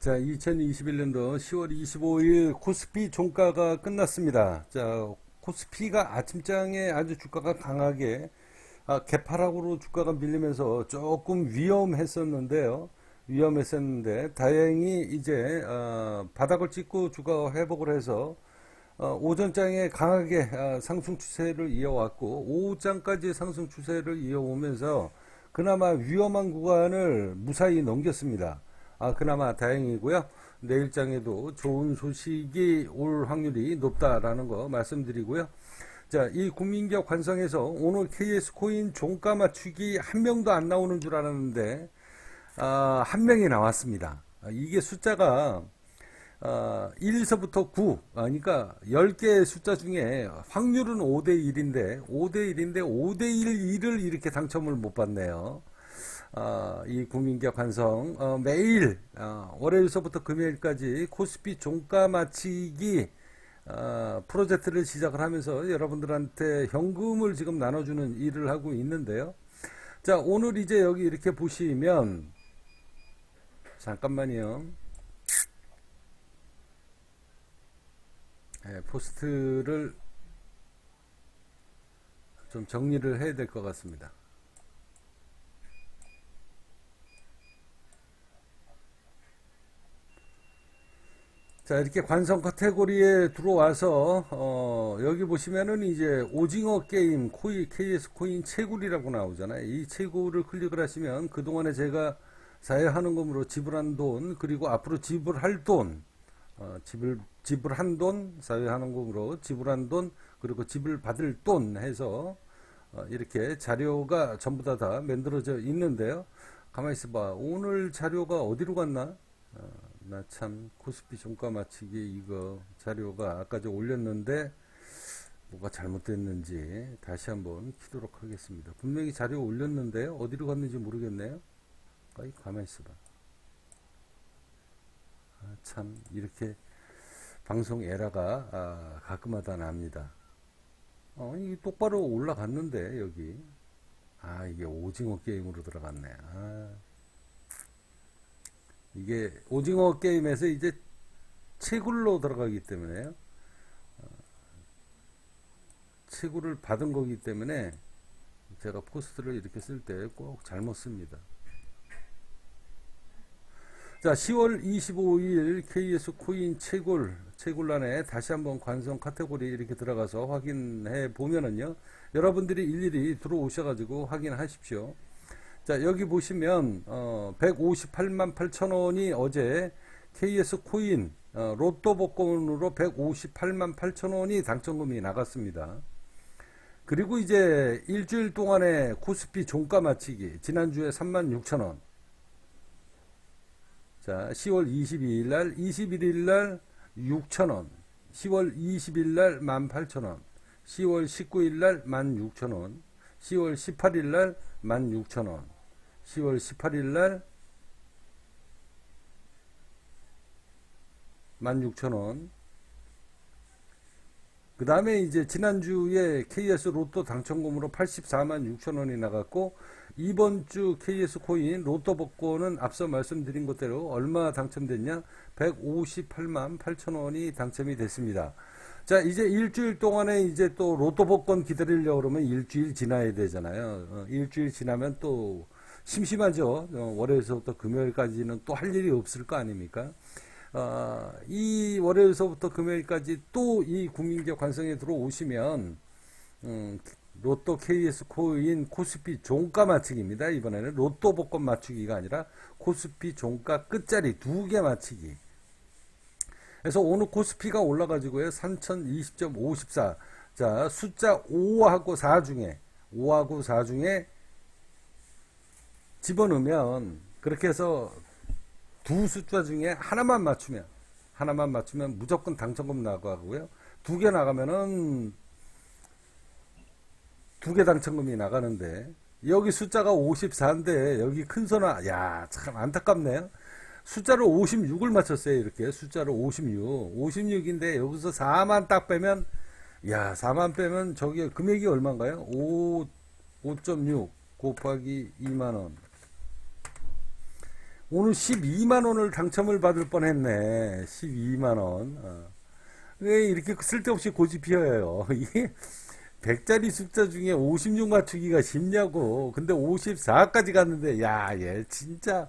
자, 2021년도 10월 25일 코스피 종가가 끝났습니다. 자, 코스피가 아침장에 아주 주가가 강하게 아, 개파락으로 주가가 밀리면서 조금 위험했었는데요. 위험했었는데 다행히 이제 어, 바닥을 찍고 주가가 회복을 해서 어, 오전장에 강하게 아, 상승 추세를 이어왔고 오후장까지 상승 추세를 이어오면서 그나마 위험한 구간을 무사히 넘겼습니다. 아, 그나마 다행이고요. 내일장에도 좋은 소식이 올 확률이 높다라는 거 말씀드리고요. 자, 이 국민기업 관성에서 오늘 KS 코인 종가 맞추기 한 명도 안 나오는 줄 알았는데, 아, 한 명이 나왔습니다. 아, 이게 숫자가, 아, 1에서부터 9, 아, 그러니까 10개의 숫자 중에 확률은 5대 1인데, 5대 1인데 5대 1, 1을 이렇게 당첨을 못 받네요. 어, 이 국민기업 관성 어, 매일 어, 월요일서부터 금요일까지 코스피 종가 맞히기 어, 프로젝트를 시작을 하면서 여러분들한테 현금을 지금 나눠주는 일을 하고 있는데요. 자 오늘 이제 여기 이렇게 보시면 잠깐만요. 네, 포스트를 좀 정리를 해야 될 것 같습니다. 자, 이렇게 관성 카테고리에 들어와서, 어, 여기 보시면은 이제 오징어 게임, 코이, KS 코인 채굴이라고 나오잖아요. 이 채굴을 클릭을 하시면 그동안에 제가 사회하는 금으로 지불한 돈, 그리고 앞으로 지불할 돈, 어, 지불, 지불한 돈, 사회하는 금으로 지불한 돈, 그리고 지불 받을 돈 해서, 어, 이렇게 자료가 전부 다 다 만들어져 있는데요. 가만히 있어봐. 오늘 자료가 어디로 갔나? 어, 나 참 코스피 종가 맞추기 이거 자료가 아까 저 올렸는데 뭐가 잘못됐는지 다시 한번 키도록 하겠습니다. 분명히 자료 올렸는데요. 어디로 갔는지 모르겠네요. 아이 가만히 있어봐. 아, 참 이렇게 방송 에러가 아, 가끔하다 납니다. 어, 이 똑바로 올라갔는데 여기 아 이게 오징어 게임으로 들어갔네. 아. 이게 오징어 게임에서 이제 채굴로 들어가기 때문에요. 어, 채굴을 받은 거기 때문에 제가 포스트를 이렇게 쓸 때 꼭 잘못 씁니다. 자, 10월 25일 KS 코인 채굴, 채굴란에 다시 한번 관성 카테고리 이렇게 들어가서 확인해 보면은요, 여러분들이 일일이 들어오셔가지고 확인하십시오. 자, 여기 보시면, 어, 158만 8천 원이 어제 KS 코인, 어, 로또 복권으로 158만 8천 원이 당첨금이 나갔습니다. 그리고 이제 일주일 동안의 코스피 종가 맞히기, 지난주에 3만 6천 원. 자, 10월 22일 날, 21일 날 6천 원. 10월 20일 날 18,000원. 10월 19일 날 16,000원. 10월 18일 날 16,000원. 10월 18일 날 16,000원. 그 다음에 이제 지난주에 KS 로또 당첨금으로 84만 6천원이 나갔고, 이번 주 KS 코인 로또 복권은 앞서 말씀드린 것대로 얼마 당첨됐냐? 158만 8천원이 당첨이 됐습니다. 자, 이제 일주일 동안에 이제 또 로또 복권 기다리려고 그러면 일주일 지나야 되잖아요. 어, 일주일 지나면 또 심심하죠. 어, 월요일서부터 금요일까지는 또 할 일이 없을 거 아닙니까? 어, 이 월요일서부터 금요일까지 또 이 국민기업 관성에 들어오시면 음, 로또 KS 코인 코스피 종가 맞추기입니다. 이번에는 로또 복권 맞추기가 아니라 코스피 종가 끝자리 두 개 맞추기. 그래서 오늘 코스피가 올라가지고요. 3020.54. 자, 숫자 5하고 4 중에 5하고 4 중에 집어넣으면 그렇게 해서 두 숫자 중에 하나만 맞추면 하나만 맞추면 무조건 당첨금 나가고요. 두 개 나가면은 두 개 당첨금이 나가는데 여기 숫자가 54인데 여기 큰 선아 야 참 안타깝네요. 숫자를 56을 맞췄어요. 이렇게 숫자를 56. 56인데 여기서 4만 딱 빼면 야 4만 빼면 저기 금액이 얼마인가요? 5 5.6 곱하기 2만 원 오늘 12만 원을 당첨을 받을 뻔했네. 12만 원. 어. 왜 이렇게 쓸데없이 고집 피워요? 이게 100자리 숫자 중에 56 맞추기가 쉽냐고. 근데 54까지 갔는데, 야, 얘 진짜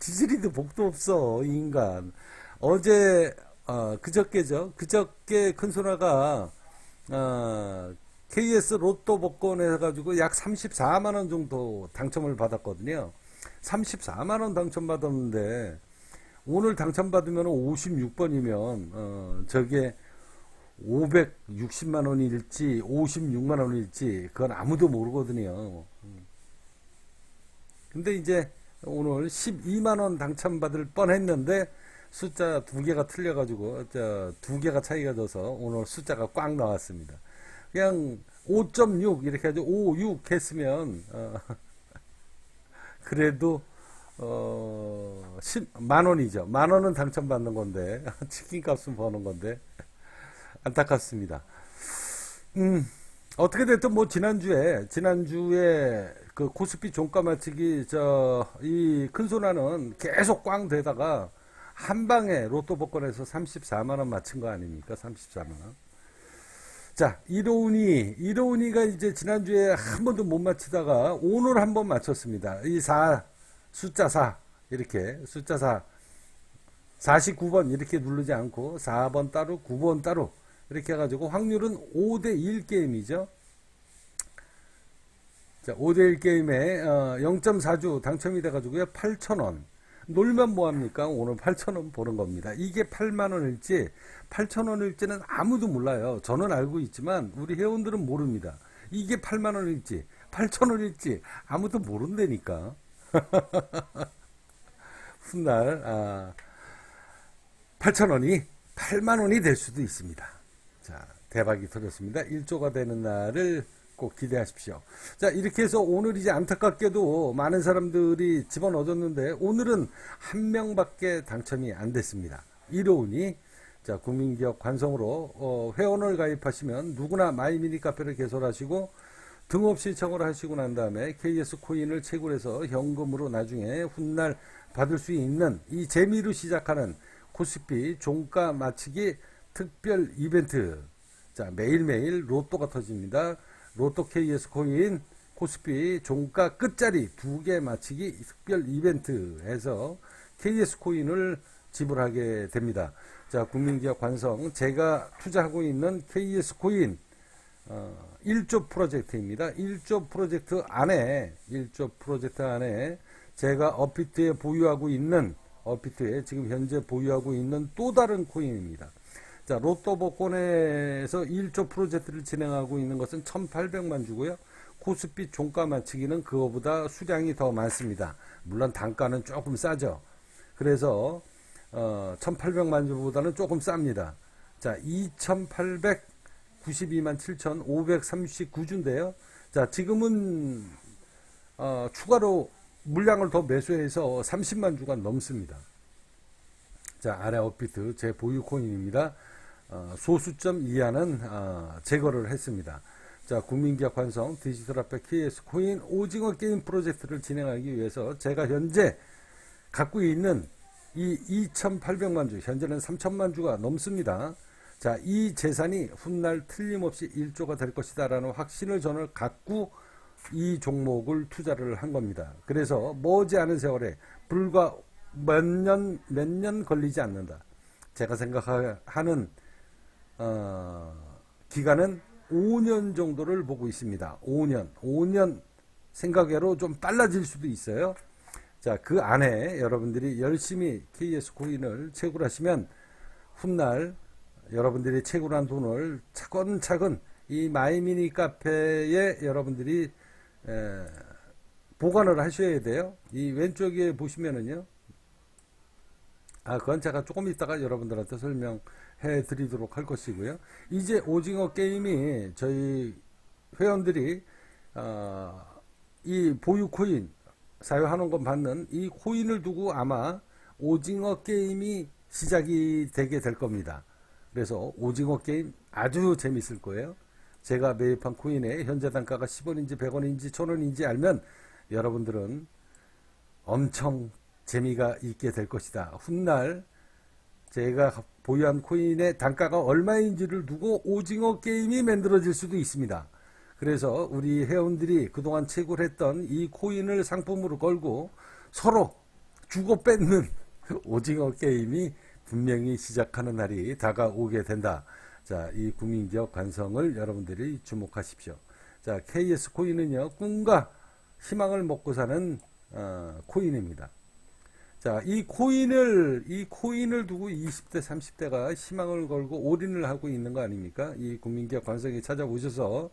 지지리도 복도 없어, 이 인간. 어제, 어, 그저께죠. 그저께 큰 소나가, 어, KS 로또 복권 해 가지고 약 34만 원 정도 당첨을 받았거든요. 34만 원 당첨받았는데, 오늘 당첨받으면 56번이면, 어, 저게 560만 원일지 56만 원일지 그건 아무도 모르거든요. 음. 근데 이제 오늘 12만 원 당첨받을 뻔했는데 숫자 두 개가 틀려가지고 저두 개가 차이가 져서 오늘 숫자가 꽉 나왔습니다. 그냥 5.6 이렇게 해서 5, 6 했으면 어, 그래도 어, 10 만 원이죠. 만 원은 당첨받는 건데 치킨 값은 버는 건데 안타깝습니다. 음, 어떻게 됐든 뭐 지난주에 지난주에 그 코스피 종가 맞추기 저이 큰소나는 계속 꽝 되다가 한 방에 로또 복권에서 34만 원 맞춘 거 아닙니까? 34만 원. 자, 이로운이 이로운이가 이제 지난주에 한 번도 못 맞히다가 오늘 한 번 맞췄습니다. 이 4 숫자 4 이렇게 숫자 4 49번 이렇게 누르지 않고 4번 따로 9번 따로 이렇게 해가지고 확률은 5대 1 게임이죠. 자, 5대1 게임에 어, 0.4주 당첨이 돼가지고요. 8,000원. 놀면 뭐합니까? 오늘 8,000원 보는 겁니다. 이게 8만원일지 8,000원일지는 아무도 몰라요. 저는 알고 있지만 우리 회원들은 모릅니다. 이게 8만원일지 8,000원일지 아무도 모른다니까. 훗날 아, 8,000원이 8만원이 될 수도 있습니다. 자, 대박이 터졌습니다. 1조가 되는 날을 꼭 기대하십시오. 자, 이렇게 해서 오늘 이제 안타깝게도 많은 사람들이 집어넣어줬는데 오늘은 한 명밖에 당첨이 안 됐습니다. 이로운이 자, 국민기업 관성으로 어, 회원을 가입하시면 누구나 마이미니 카페를 개설하시고 등업 신청을 하시고 난 다음에 KS 코인을 채굴해서 현금으로 나중에 훗날 받을 수 있는 이 재미로 시작하는 코스피 종가 맞추기 특별 이벤트. 자, 매일매일 로또가 터집니다. 로또 KS 코인 코스피 종가 끝자리 두 개 맞히기 특별 이벤트 해서 KS 코인을 지불하게 됩니다. 자, 국민기업 관성 제가 투자하고 있는 KS 코인 어, 1조 프로젝트입니다. 1조 프로젝트 안에 1조 프로젝트 안에 제가 어피트에 보유하고 있는 어피트에 지금 현재 보유하고 있는 또 다른 코인입니다. 자, 로또 복권에서 1조 프로젝트를 진행하고 있는 것은 1,800만 주고요. 코스피 종가 맞추기는 그거보다 수량이 더 많습니다. 물론 단가는 조금 싸죠. 그래서 어, 1,800만 주보다는 조금 쌉니다. 자, 2,892만 7,539주인데요. 자, 지금은 어, 추가로 물량을 더 매수해서 30만 주가 넘습니다. 자, 아래 업비트 제 보유 코인입니다. 어, 소수점 이하는 어, 제거를 했습니다. 자, 국민기업 환성 디지털 화폐 KS 코인 오징어 게임 프로젝트를 진행하기 위해서 제가 현재 갖고 있는 이 2,800만 주, 현재는 3,000만 주가 넘습니다. 자, 이 재산이 훗날 틀림없이 1조가 될 것이다 라는 확신을 저는 갖고 이 종목을 투자를 한 겁니다. 그래서 머지않은 세월에 불과 몇 년, 몇 년 걸리지 않는다. 제가 생각하는, 어, 기간은 5년 정도를 보고 있습니다. 5년. 5년 생각외로 좀 빨라질 수도 있어요. 자, 그 안에 여러분들이 열심히 KS 코인을 채굴하시면 훗날 여러분들이 채굴한 돈을 차근차근 이 마이미니 카페에 여러분들이 에, 보관을 하셔야 돼요. 이 왼쪽에 보시면은요. 아, 그건 제가 조금 이따가 여러분들한테 설명해 드리도록 할 것이고요. 이제 오징어 게임이 저희 회원들이 어, 이 보유 코인 사용하는 건 받는 이 코인을 두고 아마 오징어 게임이 시작이 되게 될 겁니다. 그래서 오징어 게임 아주 재밌을 거예요. 제가 매입한 코인의 현재 단가가 10원인지 100원인지 1000원인지 알면 여러분들은 엄청 재미가 있게 될 것이다. 훗날 제가 보유한 코인의 단가가 얼마인지를 두고 오징어 게임이 만들어질 수도 있습니다. 그래서 우리 회원들이 그동안 채굴 했던 이 코인을 상품으로 걸고 서로 주고 뺏는 오징어 게임이 분명히 시작하는 날이 다가오게 된다. 자, 이 국민기업 관성을 여러분들이 주목하십시오. 자, KS 코인은요, 꿈과 희망을 먹고 사는 어, 코인입니다. 자, 이 코인을, 이 코인을 두고 20대, 30대가 희망을 걸고 올인을 하고 있는 거 아닙니까? 이 국민기업 관성에 찾아오셔서,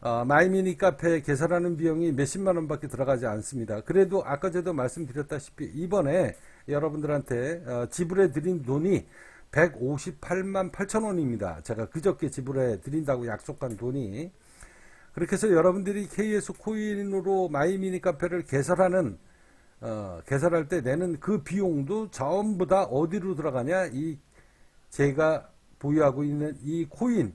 어, 마이미니 카페 개설하는 비용이 몇십만 원밖에 들어가지 않습니다. 그래도 아까 저도 말씀드렸다시피 이번에 여러분들한테 어, 지불해 드린 돈이 158만 8천 원입니다. 제가 그저께 지불해 드린다고 약속한 돈이. 그렇게 해서 여러분들이 KS 코인으로 마이미니 카페를 개설하는 어, 개설할 때 내는 그 비용도 전부 다 어디로 들어가냐? 이 제가 보유하고 있는 이 코인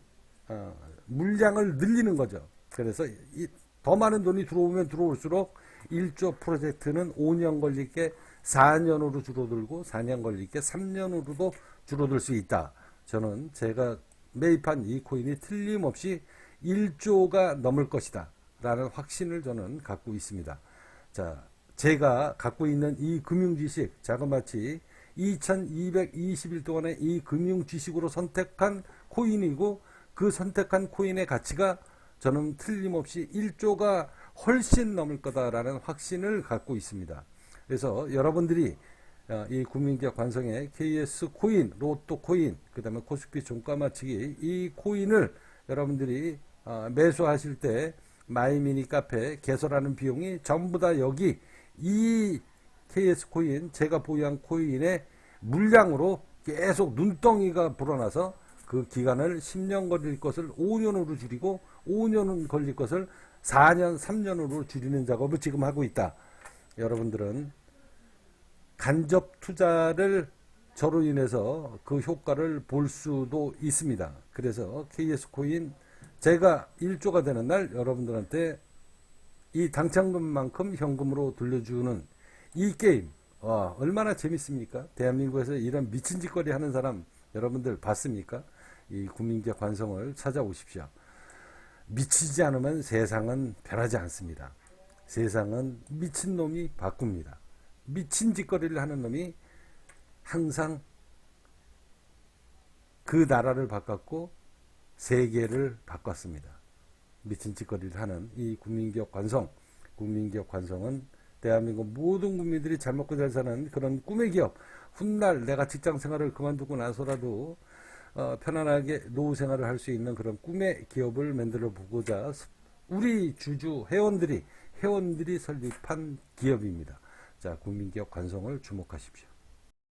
어, 물량을 늘리는 거죠. 그래서 이, 더 많은 돈이 들어오면 들어올수록 1조 프로젝트는 5년 걸릴게 4년으로 줄어들고 4년 걸릴게 3년으로도 줄어들 수 있다. 저는 제가 매입한 이 코인이 틀림없이 1조가 넘을 것이다. 라는 확신을 저는 갖고 있습니다. 자, 제가 갖고 있는 이 금융 지식, 자그마치 2220일 동안의 이 금융 지식으로 선택한 코인이고 그 선택한 코인의 가치가 저는 틀림없이 1조가 훨씬 넘을 거다라는 확신을 갖고 있습니다. 그래서 여러분들이 어, 이 국민기업 관성의 KS 코인, 로또 코인, 그 다음에 코스피 종가 맞추기 이 코인을 여러분들이 어, 매수하실 때 마이미니 카페 개설하는 비용이 전부 다 여기 이 KS 코인 제가 보유한 코인의 물량으로 계속 눈덩이가 불어나서 그 기간을 10년 걸릴 것을 5년으로 줄이고 5년은 걸릴 것을 4년, 3년으로 줄이는 작업을 지금 하고 있다. 여러분들은 간접 투자를 저로 인해서 그 효과를 볼 수도 있습니다. 그래서 KS 코인 제가 1조가 되는 날 여러분들한테 이 당첨금만큼 현금으로 돌려주는 이 게임 와, 얼마나 재밌습니까? 대한민국에서 이런 미친 짓거리 하는 사람 여러분들 봤습니까? 이 국민기업 관성을 찾아오십시오. 미치지 않으면 세상은 변하지 않습니다. 세상은 미친 놈이 바꿉니다. 미친 짓거리를 하는 놈이 항상 그 나라를 바꿨고 세계를 바꿨습니다. 미친 짓거리를 하는 이 국민기업 관성, 국민기업 관성은 대한민국 모든 국민들이 잘 먹고 잘 사는 그런 꿈의 기업. 훗날 내가 직장 생활을 그만두고 나서라도 어, 편안하게 노후 생활을 할 수 있는 그런 꿈의 기업을 만들어 보고자 우리 주주 회원들이 회원들이 설립한 기업입니다. 자, 국민기업 관성을 주목하십시오.